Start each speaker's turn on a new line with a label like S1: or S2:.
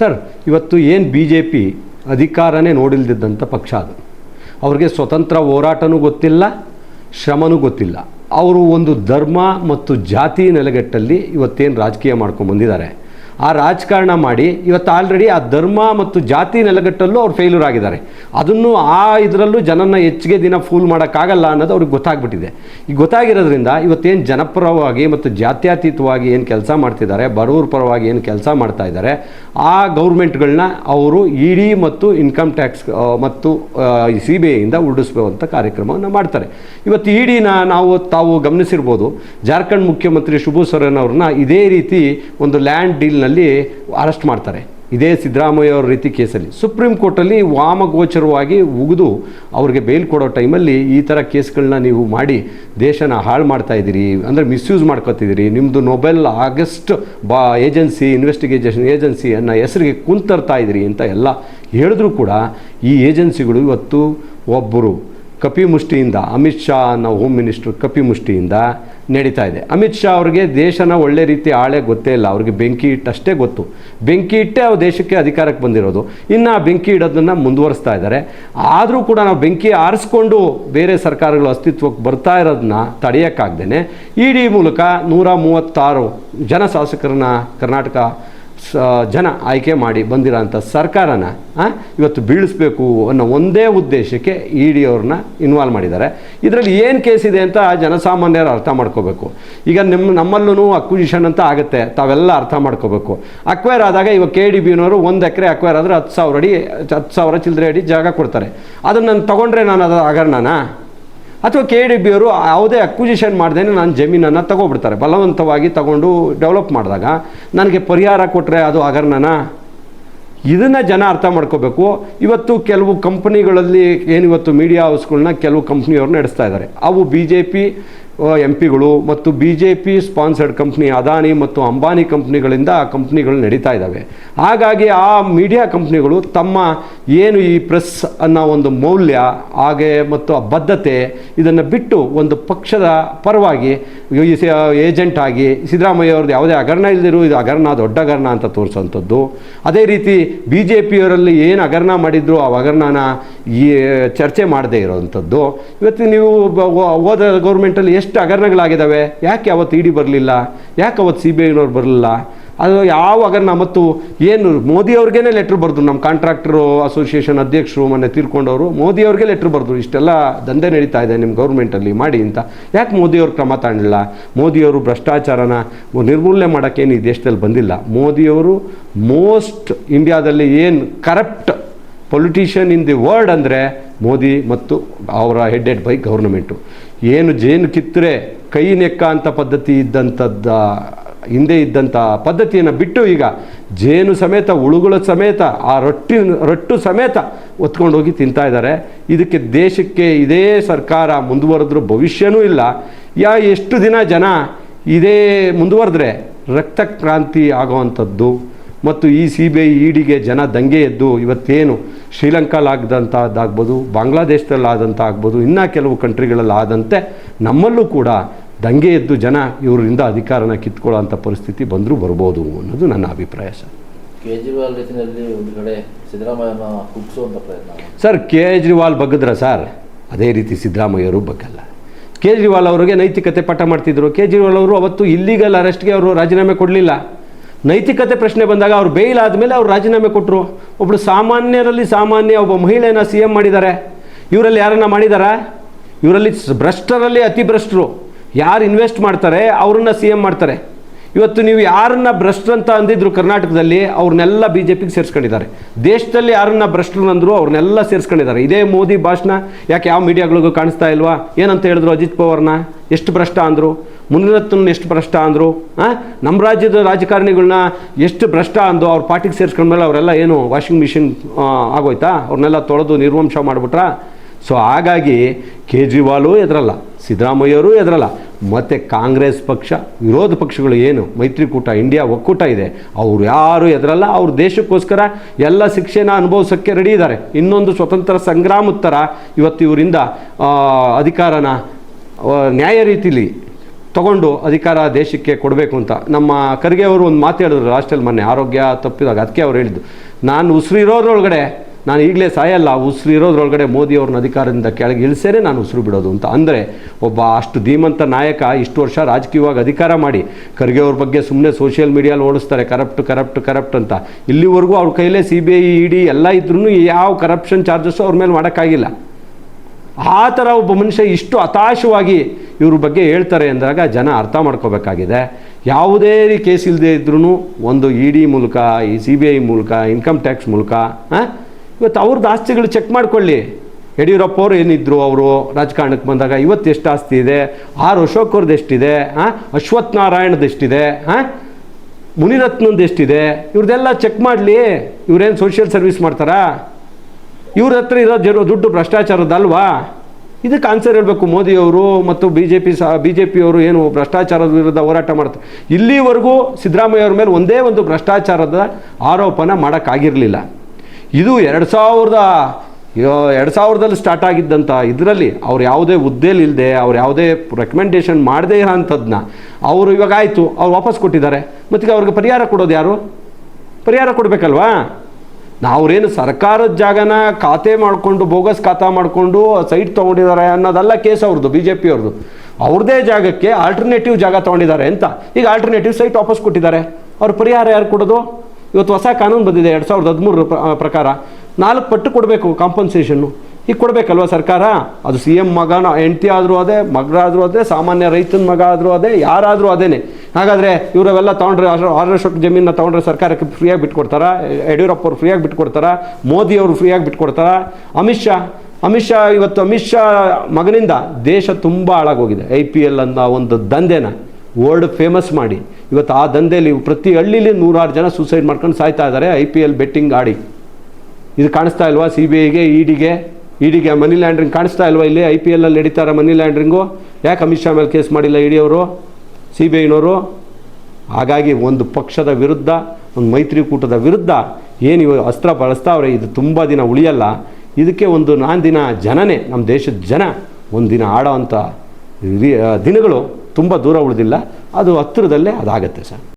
S1: Sir, ಇವತ್ತು ಏನು B J P ಅಧಿಕಾರನೇ ನೋಡಿಲ್ದಿದ್ದಂಥ ಪಕ್ಷ ಅದು. ಅವ್ರಿಗೆ ಸ್ವತಂತ್ರ ಹೋರಾಟನೂ ಗೊತ್ತಿಲ್ಲ, ಶ್ರಮನೂ ಗೊತ್ತಿಲ್ಲ. ಅವರು ಒಂದು ಧರ್ಮ ಮತ್ತು ಜಾತಿ ನೆಲೆಗಟ್ಟಲ್ಲಿ ಇವತ್ತೇನು ರಾಜಕೀಯ ಮಾಡ್ಕೊಂಡು ಬಂದಿದ್ದಾರೆ. ಆ ರಾಜಕಾರಣ ಮಾಡಿ ಇವತ್ತು ಆಲ್ರೆಡಿ ಆ ಧರ್ಮ ಮತ್ತು ಜಾತಿ ನೆಲೆಗಟ್ಟಲ್ಲೂ ಅವ್ರು ಫೇಲ್ಯೂರ್ ಆಗಿದ್ದಾರೆ. ಅದನ್ನು ಆ ಇದರಲ್ಲೂ ಜನನ ಹೆಚ್ಚಿಗೆ ದಿನ ಫೂಲ್ ಮಾಡೋಕ್ಕಾಗಲ್ಲ ಅನ್ನೋದು ಅವ್ರಿಗೆ ಗೊತ್ತಾಗ್ಬಿಟ್ಟಿದೆ. ಈ ಗೊತ್ತಾಗಿರೋದ್ರಿಂದ ಇವತ್ತೇನು ಜನಪರವಾಗಿ ಮತ್ತು ಜಾತ್ಯತೀತವಾಗಿ ಏನು ಕೆಲಸ ಮಾಡ್ತಿದ್ದಾರೆ, ಬಡವ್ರ ಪರವಾಗಿ ಏನು ಕೆಲಸ ಮಾಡ್ತಾ ಇದ್ದಾರೆ, ಆ ಗೌರ್ಮೆಂಟ್ಗಳನ್ನ ಅವರು ಇ ಡಿ ಮತ್ತು ಇನ್ಕಮ್ ಟ್ಯಾಕ್ಸ್ ಮತ್ತು ಸಿ ಬಿ ಐಯಿಂದ ಉರುಳಿಸುವಂಥ ಕಾರ್ಯಕ್ರಮವನ್ನು ಮಾಡ್ತಾರೆ. ಇವತ್ತು ಇ ಡಿನ ನಾವು ತಾವು ಗಮನಿಸಿರ್ಬೋದು, ಜಾರ್ಖಂಡ್ ಮುಖ್ಯಮಂತ್ರಿ ಶುಭು ಸೊರೆನ್ ಅವ್ರನ್ನ ಇದೇ ರೀತಿ ಒಂದು ಲ್ಯಾಂಡ್ ಡೀಲ್ನಲ್ಲಿ ಅರೆಸ್ಟ್ ಮಾಡ್ತಾರೆ. ಇದೇ ಸಿದ್ದರಾಮಯ್ಯ ಅವರ ರೀತಿ ಕೇಸಲ್ಲಿ. ಸುಪ್ರೀಂ ಕೋರ್ಟಲ್ಲಿ ವಾಮಗೋಚರವಾಗಿ ಉಗಿದು ಅವ್ರಿಗೆ ಬೇಲ್ ಕೊಡೋ ಟೈಮಲ್ಲಿ ಈ ಥರ ಕೇಸ್ಗಳನ್ನ ನೀವು ಮಾಡಿ ದೇಶನ ಹಾಳು ಮಾಡ್ತಾ ಇದ್ದೀರಿ, ಅಂದರೆ ಮಿಸ್ಯೂಸ್ ಮಾಡ್ಕೊತಿದ್ದೀರಿ. ನಿಮ್ಮದು ನೊಬೆಲ್ ಆಗಸ್ಟ್ ಬಾ ಏಜೆನ್ಸಿ ಇನ್ವೆಸ್ಟಿಗೇಷನ್ ಏಜೆನ್ಸಿ ಅನ್ನೋ ಹೆಸರಿಗೆ ಕುಂತರ್ತಾ ಇದ್ದೀರಿ ಅಂತ ಎಲ್ಲ ಹೇಳಿದ್ರು ಕೂಡ ಈ ಏಜೆನ್ಸಿಗಳು ಇವತ್ತು ಒಬ್ಬರು ಕಪಿಮುಷ್ಟಿಯಿಂದ, ಅಮಿತ್ ಶಾ ಅನ್ನೋ ಹೋಮ್ ಮಿನಿಸ್ಟರ್ ಕಪಿಮುಷ್ಟಿಯಿಂದ ನಡೀತಾ ಇದೆ. ಅಮಿತ್ ಶಾ ಅವ್ರಿಗೆ ದೇಶನ ಒಳ್ಳೆ ರೀತಿ ಆಳೆ ಗೊತ್ತೇ ಇಲ್ಲ. ಅವ್ರಿಗೆ ಬೆಂಕಿ ಇಟ್ಟಷ್ಟೇ ಗೊತ್ತು. ಬೆಂಕಿ ಇಟ್ಟೇ ಅವ್ರು ದೇಶಕ್ಕೆ ಅಧಿಕಾರಕ್ಕೆ ಬಂದಿರೋದು. ಇನ್ನು ಆ ಬೆಂಕಿ ಇಡೋದನ್ನು ಮುಂದುವರಿಸ್ತಾ ಇದ್ದಾರೆ. ಆದರೂ ಕೂಡ ನಾವು ಬೆಂಕಿ ಆರಿಸ್ಕೊಂಡು ಬೇರೆ ಸರ್ಕಾರಗಳು ಅಸ್ತಿತ್ವಕ್ಕೆ ಬರ್ತಾ ಇರೋದನ್ನ ತಡೆಯೋಕ್ಕಾಗ್ದೇ ಇ ಮೂಲಕ ನೂರ ಮೂವತ್ತಾರು ಜನ ಶಾಸಕರನ್ನ ಕರ್ನಾಟಕ ಜನ ಆಯ್ಕೆ ಮಾಡಿ ಬಂದಿರೋಂಥ ಸರ್ಕಾರನ ಇವತ್ತು ಬೀಳಿಸ್ಬೇಕು ಅನ್ನೋ ಒಂದೇ ಉದ್ದೇಶಕ್ಕೆ ಇ ಡಿ ಅವ್ರನ್ನ ಇನ್ವಾಲ್ವ್ ಮಾಡಿದ್ದಾರೆ. ಇದರಲ್ಲಿ ಏನು ಕೇಸ್ ಇದೆ ಅಂತ ಜನಸಾಮಾನ್ಯರು ಅರ್ಥ ಮಾಡ್ಕೋಬೇಕು. ಈಗ ನಿಮ್ಮ ನಮ್ಮಲ್ಲೂ ಅಕ್ವಿಜಿಷನ್ ಅಂತ ಆಗುತ್ತೆ, ತಾವೆಲ್ಲ ಅರ್ಥ ಮಾಡ್ಕೋಬೇಕು. ಅಕ್ವೈರ್ ಆದಾಗ ಇವಾಗ ಕೆ ಡಿ ಬಿನವರು ಒಂದು ಎಕರೆ ಅಕ್ವೈರ್ ಆದರೆ ಹತ್ತು ಸಾವಿರ ಅಡಿ, ಹತ್ತು ಸಾವಿರ ಚಿಲ್ಲರೆ ಅಡಿ ಜಾಗ ಕೊಡ್ತಾರೆ. ಅದನ್ನು ನಾನು ತೊಗೊಂಡ್ರೆ ನಾನು ಅದು ಹಗರಣನಾ? ಅಥವಾ ಕೆ ಡಿ ಬಿ ಅವರು ಯಾವುದೇ ಅಕ್ವಿಜಿಷನ್ ಮಾಡ್ದೇ ನಾನು ಜಮೀನನ್ನು ತಗೊಬಿಡ್ತಾರೆ. ಬಲವಂತವಾಗಿ ತಗೊಂಡು ಡೆವಲಪ್ ಮಾಡಿದಾಗ, ನನಗೆ ಪರಿಹಾರ ಕೊಟ್ಟರೆ ಅದು ಹಗರಣನಾ ಇದನ್ನು ಜನ ಅರ್ಥ ಮಾಡ್ಕೋಬೇಕು. ಇವತ್ತು ಕೆಲವು ಕಂಪ್ನಿಗಳಲ್ಲಿ ಏನಿವತ್ತು ಮೀಡಿಯಾ ಹೌಸ್ಗಳನ್ನ ಕೆಲವು ಕಂಪ್ನಿಯವ್ರು ನಡೆಸ್ತಾ ಇದ್ದಾರೆ ಅವು ಬಿ ಜೆ ಪಿ ಎಂ ಪಿಗಳು ಮತ್ತು B J P sponsored company Adani ಮತ್ತು ಅಂಬಾನಿ ಕಂಪ್ನಿಗಳಿಂದ ಆ ಕಂಪ್ನಿಗಳು ನಡೀತಾ ಇದ್ದಾವೆ ಹಾಗಾಗಿ ಆ ಮೀಡಿಯಾ ಕಂಪ್ನಿಗಳು ತಮ್ಮ ಏನು ಈ ಪ್ರೆಸ್ ಅನ್ನೋ ಒಂದು ಮೌಲ್ಯ, ಹಾಗೆ ಮತ್ತು ಆ ಬದ್ಧತೆ ಇದನ್ನು ಬಿಟ್ಟು ಒಂದು ಪಕ್ಷದ ಪರವಾಗಿ ಏಜೆಂಟ್ ಆಗಿ ಸಿದ್ದರಾಮಯ್ಯ ಅವ್ರದ್ದು ಯಾವುದೇ ಹಗರಣ ಇಲ್ಲದಿರು ಇದು ಹಗರಣ, ದೊಡ್ಡ ಹಗರಣ ಅಂತ ತೋರಿಸೋವಂಥದ್ದು. ಅದೇ ರೀತಿ ಬಿ ಜೆ ಪಿಯವರಲ್ಲಿ ಏನು ಹಗರಣ ಮಾಡಿದ್ರು, ಆ ಹಗರಣನ ಈ ಚರ್ಚೆ ಮಾಡದೇ ಇರೋವಂಥದ್ದು ಇವತ್ತು ನೀವು ಹೋದ ಗೌರ್ಮೆಂಟಲ್ಲಿ ಎಷ್ಟು ಹಗರಣಗಳಾಗಿದ್ದಾವೆ ಯಾಕೆ ಅವತ್ತು ಇ ಡಿ ಬರಲಿಲ್ಲ? ಯಾಕೆ ಅವತ್ತು ಸಿ ಬಿ ಐನವ್ರು ಬರಲಿಲ್ಲ? ಅದು ಯಾವ ಹಗರಣ ಮತ್ತು ಏನು, ಮೋದಿ ಅವ್ರಿಗೆ ಲೆಟ್ರ್ ಬರೆದ್ರು, ನಮ್ಮ ಕಾಂಟ್ರಾಕ್ಟರು ಅಸೋಸಿಯೇಷನ್ ಅಧ್ಯಕ್ಷರು, ಮೊನ್ನೆ ತೀರ್ಕೊಂಡವರು, ಮೋದಿ ಅವ್ರಿಗೆ ಲೆಟ್ರ್ ಬರೆದ್ರು, ಇಷ್ಟೆಲ್ಲ ದಂಧೆ ನಡೀತಾ ಇದೆ ನಿಮ್ಮ ಗೌರ್ಮೆಂಟಲ್ಲಿ ಮಾಡಿ ಅಂತ. ಯಾಕೆ ಮೋದಿಯವ್ರು ಕ್ರಮ ತಗೊಳ್ಳಿಲ್ಲ ಮೋದಿಯವರು ಭ್ರಷ್ಟಾಚಾರನ ನಿರ್ಮೂಲನೆ ಮಾಡೋಕ್ಕೇನು ಈ ದೇಶದಲ್ಲಿ ಬಂದಿಲ್ಲ. ಮೋದಿಯವರು ಮೋಸ್ಟ್ ಇಂಡಿಯಾದಲ್ಲಿ ಏನು corrupt politician in the world ಅಂದರೆ ಮೋದಿ ಮತ್ತು ಅವರ ಹೆಡೆಡ್ ಬೈ ಗೌರ್ನಮೆಂಟು ಏನು ಜೇನು ಕಿತ್ತರೆ, ಕೈ ನೆಕ್ಕ ಅಂತ ಪದ್ಧತಿ ಇದ್ದಂಥದ್ದ ಹಿಂದೆ ಇದ್ದಂಥ ಪದ್ಧತಿಯನ್ನು ಬಿಟ್ಟು ಈಗ ಜೇನು ಸಮೇತ ಉಳುಗಳ ಸಮೇತ, ಆ ರೊಟ್ಟಿ, ರೊಟ್ಟು ಸಮೇತ ಒತ್ಕೊಂಡು ಹೋಗಿ ತಿಂತಾ ಇದ್ದಾರೆ. ಇದಕ್ಕೆ ದೇಶಕ್ಕೆ ಇದೇ ಸರ್ಕಾರ ಮುಂದುವರೆದ್ರೂ ಭವಿಷ್ಯನೂ ಇಲ್ಲ. ಯಾ ಎಷ್ಟು ದಿನ ಜನ ಇದೇ ಮುಂದುವರೆದ್ರೆ ರಕ್ತ ಕ್ರಾಂತಿ ಆಗುವಂಥದ್ದು. ಮತ್ತು ಈ ಸಿ ಬಿ ಐ ಇಡಿಗೆ ಜನ ದಂಗೆ ಎದ್ದು ಇವತ್ತೇನು ಶ್ರೀಲಂಕಾಲಾಗದಂಥದ್ದಾಗ್ಬೋದು ಬಾಂಗ್ಲಾದೇಶದಲ್ಲಿ ಆದಂಥ ಆಗ್ಬೋದು ಇನ್ನೂ ಕೆಲವು ಕಂಟ್ರಿಗಳಲ್ಲಾದಂತೆ ನಮ್ಮಲ್ಲೂ ಕೂಡ ದಂಗೆ ಎದ್ದು ಜನ ಇವರಿಂದ ಅಧಿಕಾರನ ಕಿತ್ಕೊಳ್ಳೋಂಥ ಪರಿಸ್ಥಿತಿ ಬಂದರೂ ಬರ್ಬೋದು ಅನ್ನೋದು ನನ್ನ ಅಭಿಪ್ರಾಯ ಸರ್.
S2: ಕೇಜ್ರಿವಾಲ್ ರೀತಿಯಲ್ಲಿ ಒಂದು ಕಡೆ ಸಿದ್ದರಾಮಯ್ಯನ ಪ್ರಯತ್ನ.
S1: ಸರ್ ಕೇಜ್ರಿವಾಲ್ ಬಗ್ಗದ್ರ ಸರ್? ಅದೇ ರೀತಿ ಸಿದ್ದರಾಮಯ್ಯರು ಬಗ್ಗಲ್ಲ. ಕೇಜ್ರಿವಾಲ್ ಅವರಿಗೆ ನೈತಿಕತೆ ಪಾಠ ಮಾಡ್ತಿದ್ರು. ಕೇಜ್ರಿವಾಲ್ ಅವರು ಅವತ್ತು ಇಲ್ಲಿಗಲ್ ಅರೆಸ್ಟ್ಗೆ ಅವರು ರಾಜೀನಾಮೆ ಕೊಡಲಿಲ್ಲ. ನೈತಿಕತೆ ಪ್ರಶ್ನೆ ಬಂದಾಗ ಅವ್ರು ಬೇಲ್ ಆದಮೇಲೆ ಅವ್ರು ರಾಜೀನಾಮೆ ಕೊಟ್ಟರು ಒಬ್ಬಳು ಸಾಮಾನ್ಯರಲ್ಲಿ ಸಾಮಾನ್ಯ ಒಬ್ಬ ಮಹಿಳೆಯನ್ನು ಸಿ ಎಂ ಮಾಡಿದ್ದಾರೆ ಇವರಲ್ಲಿ ಯಾರನ್ನ ಮಾಡಿದಾರಾ? ಇವರಲ್ಲಿ ಭ್ರಷ್ಟರಲ್ಲಿ ಅತಿ ಭ್ರಷ್ಟರು ಯಾರು ಇನ್ವೆಸ್ಟ್ ಮಾಡ್ತಾರೆ, ಅವ್ರನ್ನ ಸಿ ಎಂ ಮಾಡ್ತಾರೆ. ಇವತ್ತು ನೀವು ಯಾರನ್ನ ಭ್ರಷ್ಟ್ರು ಅಂತ ಅಂದಿದ್ರು ಕರ್ನಾಟಕದಲ್ಲಿ, ಅವ್ರನ್ನೆಲ್ಲ ಬಿ ಜೆ ಪಿಗೆ ಸೇರಿಸ್ಕೊಂಡಿದ್ದಾರೆ. ದೇಶದಲ್ಲಿ ಯಾರನ್ನ ಭ್ರಷ್ಟರು ಅಂದರು ಅವ್ರನ್ನೆಲ್ಲ ಸೇರಿಸ್ಕೊಂಡಿದ್ದಾರೆ. ಇದೇ ಮೋದಿ ಭಾಷಣ, ಯಾಕೆ ಯಾವ ಮೀಡಿಯಾಗಳಿಗೂ ಕಾಣಿಸ್ತಾ ಇಲ್ವಾ? ಏನಂತ ಹೇಳಿದ್ರು ಅಜಿತ್ ಪವಾರ್ನ? ಎಷ್ಟು ಭ್ರಷ್ಟ ಅಂದರು? ಮುನಿರತ್ನ ಎಷ್ಟು ಭ್ರಷ್ಟ ಅಂದರು? ನಮ್ಮ ರಾಜ್ಯದ ರಾಜಕಾರಣಿಗಳನ್ನ ಎಷ್ಟು ಭ್ರಷ್ಟ ಅಂದು ಅವ್ರ ಪಾರ್ಟಿಗೆ ಸೇರಿಸ್ಕೊಂಡ್ಮೇಲೆ ಅವರೆಲ್ಲ ಏನು ವಾಷಿಂಗ್ ಮಿಷಿನ್ ಆಗೋಯ್ತಾ? ಅವ್ರನ್ನೆಲ್ಲ ತೊಳೆದು ನಿರ್ವಂಶ ಮಾಡಿಬಿಟ್ರಾ? ಸೊ ಹಾಗಾಗಿ ಕೇಜ್ರಿವಾಲು ಎದುರಲ್ಲ ಸಿದ್ದರಾಮಯ್ಯವರು ಎದರಲ್ಲ. ಮತ್ತು ಕಾಂಗ್ರೆಸ್ ಪಕ್ಷ, ವಿರೋಧ ಪಕ್ಷಗಳು ಏನು? ಮೈತ್ರಿಕೂಟ, ಇಂಡಿಯಾ ಒಕ್ಕೂಟ ಇದೆ. ಅವರು ಯಾರು ಎದರಲ್ಲ, ಅವ್ರ ದೇಶಕ್ಕೋಸ್ಕರ ಎಲ್ಲ ಶಿಕ್ಷೆನ ಅನುಭವಿಸೋಕ್ಕೆ ರೆಡಿ ಇದ್ದಾರೆ. ಇನ್ನೊಂದು ಸ್ವತಂತ್ರ ಸಂಗ್ರಾಮೋತ್ತರ ಇವತ್ತು ಇವರಿಂದ ಅಧಿಕಾರನ ನ್ಯಾಯ ರೀತಿಲಿ ತಗೊಂಡು ಅಧಿಕಾರ ದೇಶಕ್ಕೆ ಕೊಡಬೇಕು ಅಂತ. ನಮ್ಮ ಖರ್ಗೆ ಅವರು ಒಂದು ಮಾತು ಹೇಳಿದ್ರು ಲಾಸ್ಟಲ್ಲಿ ಮೊನ್ನೆ, ಆರೋಗ್ಯ ತಪ್ಪಿದಾಗ. ಅದಕ್ಕೆ ಅವ್ರು ಹೇಳಿದ್ದು, ನಾನು ಉಸಿರಿರೋದ್ರೊಳಗಡೆ ನಾನು ಈಗಲೇ ಸಾಯಲ್ಲ ಉಸಿರಿರೋದ್ರೊಳಗಡೆ ಮೋದಿ ಮೋದಿಯವ್ರನ್ನ ಅಧಿಕಾರದಿಂದ ಕೆಳಗೆ ಇಳಿಸೇನೆ ನಾನು ಉಸಿರು ಬಿಡೋದು ಅಂತ. ಅಂದರೆ ಒಬ್ಬ ಅಷ್ಟು ಧೀಮಂತ ನಾಯಕ ಇಷ್ಟು ವರ್ಷ ರಾಜಕೀಯವಾಗಿ ಅಧಿಕಾರ ಮಾಡಿ ಖರ್ಗೆ ಅವ್ರ ಬಗ್ಗೆ ಸುಮ್ಮನೆ ಸೋಷಿಯಲ್ ಮೀಡಿಯಲ್ಲಿ ಓಡಿಸ್ತಾರೆ ಕರಪ್ಟ್ ಕರಪ್ಟ್ ಕರಪ್ಟ್ ಅಂತ. ಇಲ್ಲಿವರೆಗೂ ಅವ್ರ ಕೈಲೇ ಸಿ ಬಿ ಐ ಇ ಎಲ್ಲ ಇದ್ರೂ ಯಾವ ಕರಪ್ಷನ್ ಚಾರ್ಜಸ್ಸು ಅವ್ರ ಮೇಲೆ ಮಾಡೋಕ್ಕಾಗಿಲ್ಲ. ಆ ಥರ ಒಬ್ಬ ಮನುಷ್ಯ ಇಷ್ಟು ಹತಾಶವಾಗಿ ಇವ್ರ ಬಗ್ಗೆ ಹೇಳ್ತಾರೆ ಅಂದಾಗ ಜನ ಅರ್ಥ ಮಾಡ್ಕೋಬೇಕಾಗಿದೆ. ಯಾವುದೇ ಕೇಸ್ ಇಲ್ಲದೆ ಇದ್ರೂ ಒಂದು ಇ ಡಿ ಮೂಲಕ ಈ ಸಿ ಬಿ ಐ ಮೂಲಕ ಇನ್ಕಮ್ ಟ್ಯಾಕ್ಸ್ ಮೂಲಕ ಆ, ಇವತ್ತು ಅವ್ರದ್ದು ಆಸ್ತಿಗಳು ಚೆಕ್ ಮಾಡ್ಕೊಳ್ಳಿ. ಯಡಿಯೂರಪ್ಪ ಅವರು ಏನಿದ್ರು ಅವರು ರಾಜಕಾರಣಕ್ಕೆ ಬಂದಾಗ ಇವತ್ತು ಎಷ್ಟು ಆಸ್ತಿ ಇದೆ? ಆರ್ ಅಶೋಕ್ ಅವ್ರದ್ದು ಎಷ್ಟಿದೆ? ಹಾಂ ಅಶ್ವಥ್ ನಾರಾಯಣದ್ದು ಎಷ್ಟಿದೆ? ಹಾಂ ಮುನಿರತ್ನದ್ದು ಎಷ್ಟಿದೆ? ಇವ್ರದ್ದೆಲ್ಲ ಚೆಕ್ ಮಾಡಲಿ. ಇವ್ರೇನು ಸೋಷಿಯಲ್ ಸರ್ವಿಸ್ ಮಾಡ್ತಾರಾ? ಇವ್ರ ಹತ್ರ ಇರೋ ಜರು ದುಡ್ಡು ಭ್ರಷ್ಟಾಚಾರದಲ್ವಾ ಇದಕ್ಕೆ ಆನ್ಸರ್ ಹೇಳಬೇಕು ಮೋದಿಯವರು ಮತ್ತು ಬಿ ಜೆ ಪಿ ಸಹ ಬಿ ಜೆ ಪಿಯವರು ಏನು ಭ್ರಷ್ಟಾಚಾರದ ವಿರುದ್ಧ ಹೋರಾಟ ಮಾಡ್ತಾರೆ. ಇಲ್ಲಿವರೆಗೂ ಸಿದ್ದರಾಮಯ್ಯ ಅವ್ರ ಮೇಲೆ ಒಂದೇ ಒಂದು ಭ್ರಷ್ಟಾಚಾರದ ಆರೋಪನ ಮಾಡೋಕ್ಕಾಗಿರಲಿಲ್ಲ. ಇದು ಎರಡು ಸಾವಿರದ ಎರಡು ಸಾವಿರದಲ್ಲಿ ಸ್ಟಾರ್ಟ್ ಆಗಿದ್ದಂಥ ಇದರಲ್ಲಿ ಅವ್ರು ಯಾವುದೇ ಹುದ್ದೆಲಿ ಇಲ್ಲದೆ ಅವ್ರು ಯಾವುದೇ ರೆಕಮೆಂಡೇಶನ್ ಮಾಡದೇ ಇರೋ ಅಂಥದ್ದನ್ನ ಅವರು ಇವಾಗ ಆಯಿತು, ಅವ್ರು ವಾಪಸ್ ಕೊಟ್ಟಿದ್ದಾರೆ. ಮತ್ತೀಗ ಅವ್ರಿಗೆ ಪರಿಹಾರ ಕೊಡೋದು ಯಾರು? ಪರಿಹಾರ ಕೊಡಬೇಕಲ್ವಾ? ನಾವ್ರೇನು ಸರ್ಕಾರದ ಜಾಗನ ಖಾತೆ ಮಾಡಿಕೊಂಡು, ಬೋಗಸ್ ಖಾತಾ ಮಾಡಿಕೊಂಡು ಸೈಟ್ ತೊಗೊಂಡಿದ್ದಾರೆ ಅನ್ನೋದಲ್ಲ ಕೇಸ್ ಅವ್ರದ್ದು ಬಿ ಜೆ ಪಿ ಅವ್ರದ್ದು ಅವ್ರದ್ದೇ ಜಾಗಕ್ಕೆ ಆಲ್ಟರ್ನೇಟಿವ್ ಜಾಗ ತೊಗೊಂಡಿದ್ದಾರೆ ಅಂತ. ಈಗ ಆಲ್ಟರ್ನೇಟಿವ್ ಸೈಟ್ ವಾಪಸ್ ಕೊಟ್ಟಿದ್ದಾರೆ. ಅವ್ರ ಪರಿಹಾರ ಯಾರು ಕೊಡೋದು? ಇವತ್ತು ಹೊಸ ಕಾನೂನು ಬಂದಿದೆ, ಎರಡು ಸಾವಿರದ ಹದಿಮೂರರ ಪ್ರಕಾರ. ನಾಲ್ಕು ಪಟ್ಟು ಕೊಡಬೇಕು ಕಾಂಪನ್ಸೇಷನ್ನು ಈಗ ಕೊಡಬೇಕಲ್ವ ಸರ್ಕಾರ? ಅದು ಸಿ ಎಂ ಮಗನ ಹೆಂಡತಿ ಆದರೂ ಅದೇ ಮಗರಾದರೂ ಅದೇ, ಸಾಮಾನ್ಯ ರೈತನ ಮಗ ಆದರೂ ಅದೇ, ಯಾರಾದರೂ ಅದೇನೆ. ಹಾಗಾದರೆ ಇವರವೆಲ್ಲ ತೊಗೊಂಡ್ರೆ ಆರು ಲಕ್ಷ ಜಮೀನನ್ನ ತೊಗೊಂಡ್ರೆ ಸರ್ಕಾರಕ್ಕೆ ಫ್ರೀಯಾಗಿ ಬಿಟ್ಕೊಡ್ತಾರಾ? ಯಡಿಯೂರಪ್ಪ ಅವ್ರು ಫ್ರೀಯಾಗಿ ಬಿಟ್ಕೊಡ್ತಾರಾ? ಮೋದಿ ಅವರು ಫ್ರೀಯಾಗಿ ಬಿಟ್ಕೊಡ್ತಾರಾ? ಅಮಿತ್ ಶಾ ಅಮಿತ್ ಶಾ, ಇವತ್ತು ಅಮಿತ್ ಶಾ ಮಗನಿಂದ ದೇಶ ತುಂಬ ಹಾಳಾಗೋಗಿದೆ. ಐ ಪಿ ಎಲ್ ಅನ್ನೋ ಒಂದು ದಂಧೆನ ವರ್ಲ್ಡ್ ಫೇಮಸ್ ಮಾಡಿ. ಇವತ್ತು ಆ ದಂಧೆಯಲ್ಲಿ ಪ್ರತಿ ಹಳ್ಳಿಲಿ ನೂರಾರು ಜನ ಸೂಸೈಡ್ ಮಾಡ್ಕೊಂಡು ಸಾಯ್ತಾ ಇದ್ದಾರೆ ಐ ಪಿ ಎಲ್ ಬೆಟ್ಟಿಂಗ್ ಆಡಿ. ಇದು ಕಾಣಿಸ್ತಾ ಇಲ್ವಾ ಸಿ ಬಿ ಐಗೆ ಇಡಿಗೆ ಇಡಿಗೆ ಮನಿ ಲ್ಯಾಂಡ್ರಿಂಗ್ ಕಾಣಿಸ್ತಾ ಇಲ್ವಾ ಇಲ್ಲಿ? ಐ ಪಿ ಎಲಲ್ಲಿ ನಡೀತಾರೆ ಮನಿ ಲ್ಯಾಂಡ್ರಿಂಗು ಯಾಕೆ ಅಮಿತ್ ಶಾ ಮೇಲೆ ಕೇಸ್ ಮಾಡಿಲ್ಲ ಇಡಿಯವರು ಸಿ ಬಿ ಐನವರು ಹಾಗಾಗಿ ಒಂದು ಪಕ್ಷದ ವಿರುದ್ಧ, ಒಂದು ಮೈತ್ರಿಕೂಟದ ವಿರುದ್ಧ ಏನು ಇವಾಗ ಅಸ್ತ್ರ ಬಳಸ್ತಾವ್ರೆ ಇದು ತುಂಬ ದಿನ ಉಳಿಯಲ್ಲ. ಇದಕ್ಕೆ ಒಂದು ನಾಂದಿನ ಜನನೇ ನಮ್ಮ ದೇಶದ ಜನ ಒಂದು ದಿನ ಆಡೋ ಅಂಥ ದಿನಗಳು ತುಂಬ ದೂರ ಉಳಿದಿಲ್ಲ. ಅದು ಹತ್ತಿರದಲ್ಲೇ ಅದಾಗತ್ತೆ ಸರ್.